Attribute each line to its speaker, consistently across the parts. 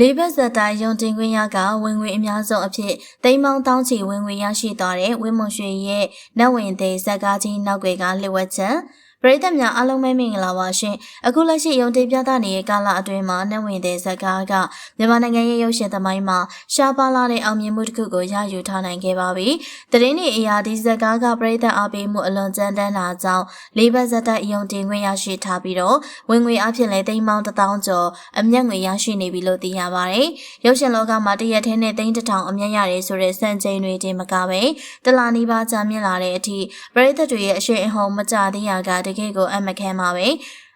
Speaker 1: လေးဘက်ဆက်တိုင်းယုံတင်ခွင့်ရကဝင်ငွေအများဆုံးအဖြစ်သိန်းပေါင်းတောင်းချီဝင်ငွေရရှိသွားတဲ့ဝင်းမွန်ရွှေရဲ့နတ်ဝင်သေးဇက်ကားကြီးနောက်ွယ်ကလှည့်ဝက်ချက် ပရိသတ်များအားလုံးပဲမင်္ဂလာပါရှင်အခုလက်ရှိယုံတင်ပြသနေတဲ့ကာလအတွင်းမှာနတ်ဝင်တဲ့ဇက်ကားကမြန်မာနိုင်ငံရဲ့ရုပ်ရှင်သမိုင်းမှာရှားပါလာတဲ့အောင်မြင်မှုတစ်ခုကိုရယူထားနိုင်ခဲ့ပါပြီ။တရင်နေအရာဒီဇက်ကားကပရိသတ်အားပေးမှုအလွန်ကြမ်းတမ်းတာကြောင့်လေးဘက်ဇက်တိုက်ယုံတင်ခွင့်ရရှိထားပြီးတော့ဝင်ငွေအဖြစ်လည်းသိန်းပေါင်းတစ်သောင်းကျော်အမျက်ငွေရရှိနေပြီလို့သိရပါတယ်။ရုပ်ရှင်လောကမှာတရက်ထဲနဲ့သိန်းတစ်ထောင်အမျက်ရတယ်ဆိုတဲ့စံချိန်တွေတင်မကပဲတလာနီးပါးကြာမြင့်လာတဲ့အထိပရိသတ်တွေရဲ့အရှိန်အဟုန်မကြသေးရကတကယ့်ကိုအမခံပါပဲ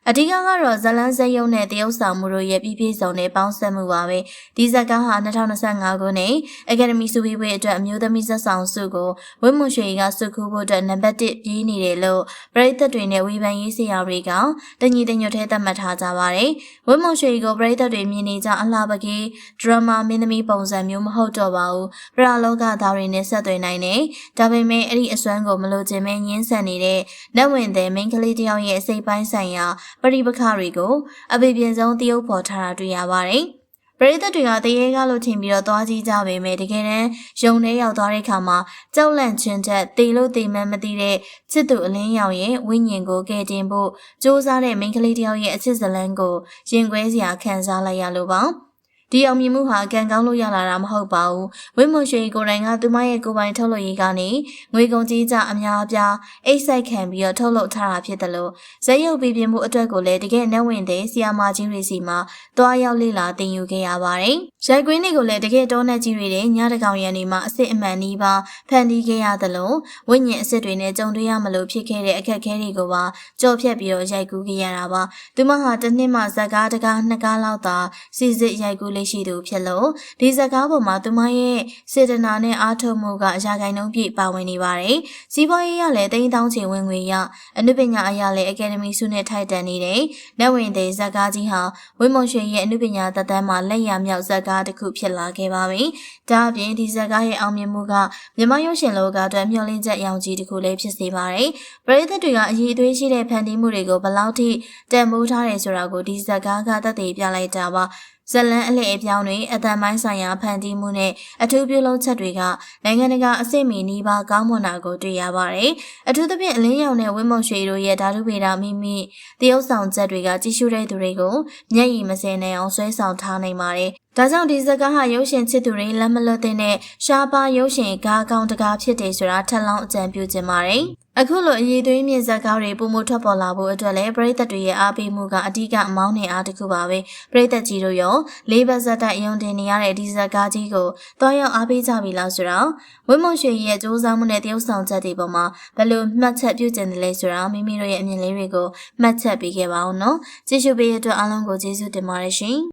Speaker 1: အဓိကကတော့ဇလန်းစက်ရုံနဲ့တရုတ်ဆောင်မှုတို့ရဲ့ပြည်ပြည့်စုံတဲ့ပေါင်းစပ်မှုပါပဲဒီဇက်ကားဟာ2025ခုနှစ်အကယ်ဒမီစုပြီးပွဲအတွက်အမျိုးသမီးဇက်ဆောင်စုကိုဝင်းမွန်ရွှေကစုခုဖို့အတွက်နံပါတ်1ပြေးနေတယ်လို့ပရိသတ်တွေနဲ့ဝေဖန်ရေးဆရာတွေကတညီတညွတ်ထဲသတ်မှတ်ထားကြပါတယ်ဝင်းမွန်ရွှေကိုပရိသတ်တွေမြင်နေကြအလှပကေးဒရမာမင်းသမီးပုံစံမျိုးမဟုတ်တော့ပါဘူးပရာလောကသားတွေနဲ့ဆက်သွယ်နိုင်တယ်ဒါပေမဲ့အဲ့ဒီအစွမ်းကိုမလိုချင်မဲညှင်းဆန်နေတဲ့လက်ဝင်တဲ့မိန်းကလေးတစ်ယောက်ရဲ့စိတ်ပိုင်းဆိုင်ရာပရိပခတွေကိုအပေပြင်ဆုံးတရုပ်ဖော်ထားတာတွေ့ရပါတယ်။ပရိသတ်တွေကတရေကားလို့ထင်ပြီးတော့သွားကြည့်ကြပေမဲ့တကယ်တမ်းယုံထဲရောက်သွားတဲ့အခါမှာကြောက်လန့်ခြင်းချက်တေလို့တေမှန်းမသိတဲ့ချစ်သူအလင်းရောင်ရဲ့ဝိညာဉ်ကိုကယ်တင်ဖို့စ조사တဲ့မိန်းကလေးတယောက်ရဲ့အချစ်ဇလန်းကိုရင်ခွဲစရာခံစားလိုက်ရလို့ပါ။ ဒီအောင်မြင်မှုဟာကံကောင်းလို့ရလာတာမဟုတ်ပါဘူးဝင်းမွန်ရွှေကိုယ်တိုင်ကသူမရဲ့ကိုယ်ပိုင်ထုတ်လုပ်ရေးကနေငွေကုန်ကြီးကြအများအပြားအိတ်ဆိုင်ခံပြီးတော့ထုတ်လုပ်ထားတာဖြစ်တယ်လို့ဇက်ရုပ်ပြည်ပြမှုအတွက်ကိုလည်းတကယ်နှက်ဝင်တဲ့ဆီယာမာကြီးတွေစီမှာတွားရောက်လေ့လာသင်ယူခဲ့ရပါတယ်ရိုက်ကွင်းတွေကိုလည်းတကယ်တောနဲ့ကြီးတွေတဲ့ညတကောင်ရံနေမှာအစ်စ်အမှန်ကြီးပါဖန်တီးခဲ့ရတယ်လို့ဝိညာဉ်အစ်စ်တွေနဲ့ကြုံတွေ့ရမလို့ဖြစ်ခဲ့တဲ့အခက်အခဲတွေကိုပါကြော်ဖြတ်ပြီးတော့ရိုက်ကူးခဲ့ရတာပါသူမဟာတစ်နှစ်မှဇက်ကားတကားနှစ်ကားလောက်သာစီစစ်ရိုက်ကူးလေးရှိသူဖြစ်လို့ဒီဇက်ကားပေါ်မှာသူမရဲ့စေတနာနဲ့အားထုတ်မှုကအရာဂိုင်နှုန်းပြည့်ပါဝင်နေပါတယ်စီးပွားရေးရလည်းတိန်းတောင်းချင်ဝင်ငွေရအနုပညာအရာလည်းအကယ်ဒမီဆုနဲ့ထိုက်တန်နေတယ်လက်ဝင်တဲ့ဇက်ကားကြီးဟာဝင်းမွန်ရွှေရဲ့အနုပညာသက်တမ်းမှာလက်ရမြောက်ဇက်ကားတစ်ခုဖြစ်လာခဲ့ပါပြီဒါအပြင်ဒီဇက်ကားရဲ့အောင်မြင်မှုကမြန်မာရုပ်ရှင်လောကအတွက်မျှော်လင့်ချက်ရောင်ကြီးတစ်ခုလည်းဖြစ်စေပါတယ်ပရိသတ်တွေကအရေးအသွေးရှိတဲ့ဖန်တီးမှုတွေကိုဘယ်လောက်ထိတန်ဖိုးထားတယ်ဆိုတာကိုဒီဇက်ကားကသက်သေပြလိုက်တာပါဇလန်အလှည့်အပြောင်းတွေအတန်ပိုင်းဆိုင်ရာဖန်တီးမှုနဲ့အထူးပြုလုပ်ချက်တွေကနိုင်ငံတကာအဆင့်မီနီးပါးကောင်းမွန်တာကိုတွေ့ရပါတယ်။အထူးသဖြင့်အလင်းရောင်နဲ့ဝင်းမုံရွှေတို့ရဲ့ဓာတုဗေဒမိမိတရုပ်ဆောင်ချက်တွေကကြီးစုတဲ့သူတွေကိုမျက်ရည်မစဲနိုင်အောင်ဆွဲဆောင်ထားနိုင်ပါတယ်။ဒါကြောင့်ဒီဇကားဟာရုပ်ရှင်ချစ်သူတွေလက်မလွတ်တဲ့နဲ့ရှားပါရုပ်ရှင်ကားကောင်းတကားဖြစ်တယ်ဆိုတာထပ်လောင်းအကြံပြုချင်ပါတယ်။ အခုလိုအရေးသွေးမြင့်ဇက်ကားတွေပုံမထွက်ပေါ်လာဖို့အတွက်လည်းပရိသတ်တွေရဲ့အားပေးမှုကအဓိကအမောင်းနဲ့အားတစ်ခုပါပဲပရိသတ်ကြီးတို့ရောလေးဘက်ဇက်တိုက်အယုံတင်နေရတဲ့ဒီဇက်ကားကြီးကိုတွားရောက်အားပေးကြပြီလားဆိုတော့ဝင်းမွန်ရွှေရဲ့စူးစမ်းမှုနဲ့တရုပ်ဆောင်ချက်တွေပေါ်မှာဘယ်လိုမှတ်ချက်ပြုကျင်တယ်လဲဆိုတော့မိမိတို့ရဲ့အမြင်လေးတွေကိုမှတ်ချက်ပေးခဲ့ပါအောင်နော်ကြည့်ရှုပေးရတဲ့အတွက်အားလုံးကိုကျေးဇူးတင်ပါတယ်ရှင်